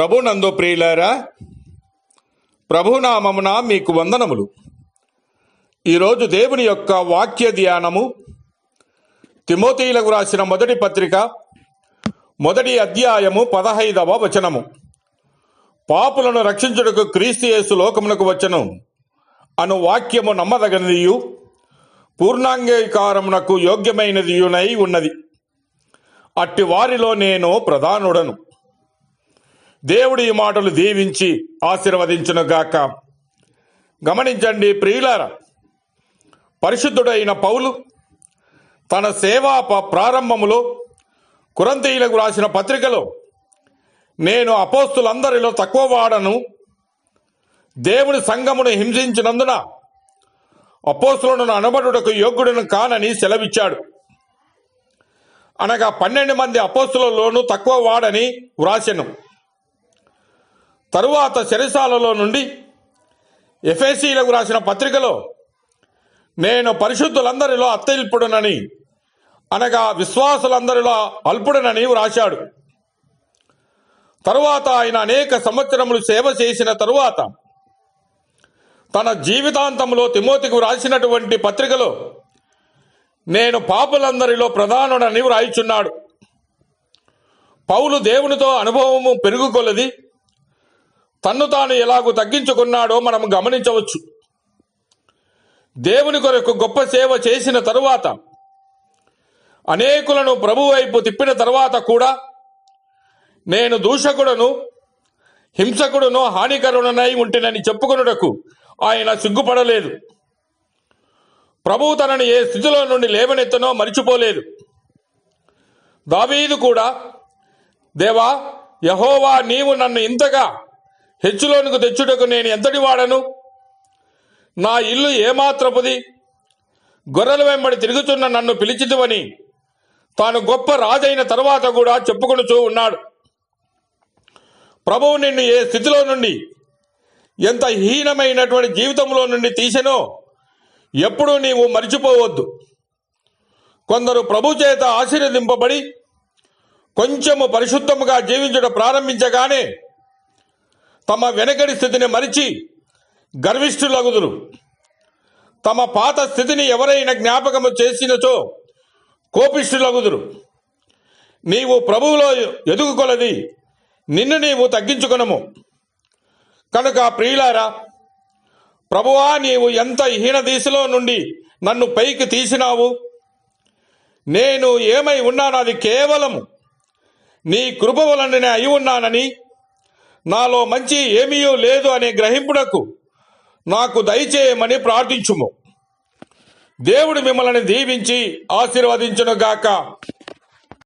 ప్రభునందు ప్రియులారా ప్రభునామమున మీకు వందనములు. ఈరోజు దేవుని యొక్క వాక్య ధ్యానము తిమోతీలకు రాసిన మొదటి పత్రిక మొదటి అధ్యాయము పదహైదవ వచనము. పాపులను రక్షించుటకు క్రీస్తు యేసు లోకమునకు వచ్చను. అను వాక్యము నమ్మదగినదియు పూర్ణాంగీకారమునకు యోగ్యమైనదియునై ఉన్నది. అట్టి వారిలో నేను ప్రధానుడను. దేవుడి ఈ మాటలు దీవించి ఆశీర్వదించునుగాక. గమనించండి ప్రియులార పరిశుద్ధుడైన పౌలు తన సేవా ప- ప్రారంభములో కురంతీయులకు రాసిన పత్రికలో నేను అపోస్తులందరిలో తక్కువ వాడను దేవుని సంఘమును హింసించినందున అపోస్తులను అనబడుటకు యోగ్యుడను కానని సెలవిచ్చాడు. అనగా పన్నెండు మంది అపోస్తులలోనూ తక్కువ వాడని వ్రాసెను. తరువాత చెరసాలలో నుండి ఎఫ్ఎసీలకు రాసిన పత్రికలో నేను పరిశుద్ధులందరిలో అత్తయిల్పుడునని అనగా విశ్వాసులందరిలో అల్పుడనని వ్రాశాడు తరువాత ఆయన అనేక సంవత్సరములు సేవ చేసిన తరువాత తన జీవితాంతంలో తిమోతికి వ్రాసినటువంటి పత్రికలో నేను పాపులందరిలో ప్రధానుడని వ్రాయిచున్నాడు పౌలు దేవునితో అనుభవము పెరుగుకొలది. తన్ను తాను ఎలాగూ తగ్గించుకున్నాడో మనం గమనించవచ్చు. దేవుని కొరకు గొప్ప సేవ చేసిన తరువాత అనేకులను ప్రభువైపు తిప్పిన తరువాత కూడా నేను దూషకుడను హింసకుడును హానికరుడనై ఉంటేనని చెప్పుకొనుటకు ఆయన సిగ్గుపడలేదు. ప్రభువు తనని ఏ స్థితిలో నుండి లేవనెత్తనో మరిచిపోలేదు. దావీదు కూడా దేవా యహోవా నీవు నన్ను ఇంతగా హెచ్చులోనికి తెచ్చుటకు నేను ఎంతటి వాడను? నా ఇల్లు ఏమాత్రపుది? గొర్రెల వెంబడి తిరుగుతున్న నన్ను పిలిచిదువని తాను గొప్ప రాజైన తర్వాత కూడా చెప్పుకొనుచూ ఉన్నాడు. ప్రభువు నిన్ను ఏ స్థితిలో నుండి ఎంత హీనమైనటువంటి జీవితంలో నుండి తీసెనో ఎప్పుడూ నీవు మరిచిపోవద్దు. కొందరు ప్రభు చేత ఆశీర్వదింపబడి కొంచెము పరిశుద్ధముగా జీవించడం ప్రారంభించగానే తమ వెనకడి స్థితిని మరిచి గర్విష్ఠులగుదురు. తమ పాత స్థితిని ఎవరైనా జ్ఞాపకము చేసినచో కోపిష్ఠులగుదురు. నీవు ప్రభువులో ఎదుగుకొలది నిన్ను నీవు తగ్గించుకొనము. కనుక ప్రియులారా ప్రభువా నీవు ఎంత హీన దిశలో నుండి నన్ను పైకి తీసినావు? నేను ఏమై ఉన్నానో అది కేవలము నీ కృప వలననే అయి ఉన్నానని నాలో మంచి ఏమీయూ లేదు అనే గ్రహింపునకు నాకు దయచేయమని ప్రార్థించుము. దేవుడు మిమ్మల్ని దీవించి ఆశీర్వదించునుగాక.